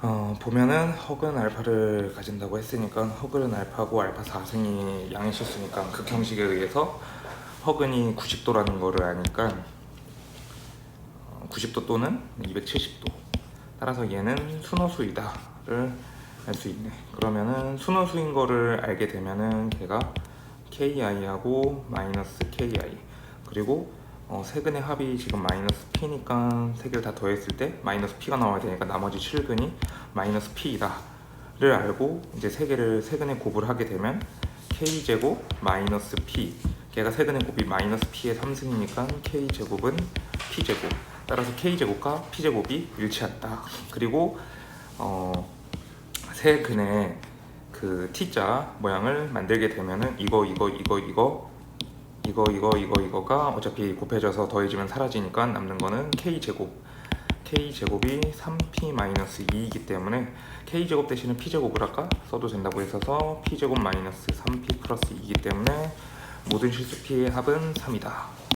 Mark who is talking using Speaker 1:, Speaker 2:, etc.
Speaker 1: 어, 보면은 허근 알파를 가진다고 했으니까 허근은 알파고 알파 4승이 양의 실수니까 그 극형식에 의해서 허근이 90도라는 거를 아니까 어, 90도 또는 270도. 따라서 얘는 순호수이다를 알 수 있네. 그러면은 순호수인 거를 알게 되면은 걔가 KI하고 마이너스 KI 그리고 어, 세근의 합이 지금 마이너스 P니까 세 개를 다 더했을 때 마이너스 P가 나와야 되니까 나머지 7근이 마이너스 P이다를 알고 이제 세 개를 세근의 곱을 하게 되면 K제곱 마이너스 P. 걔가 세근의 곱이 마이너스 P의 3승이니까 K제곱은 P제곱. 따라서 K제곱과 P제곱이 일치한다. 그리고 어, 세 근의 그 T자 모양을 만들게 되면은 이거 이거 이거 이거 이거 이거 이거 이거가 어차피 곱해져서 더해지면 사라지니까 남는 거는 k 제곱 k 제곱이 3p 마이너스 2이기 때문에 k 제곱 대신에 p 제곱을 아까 써도 된다고 했어서 p 제곱 마이너스 3p 플러스 2이기 때문에 모든 실수 p의 합은 3이다.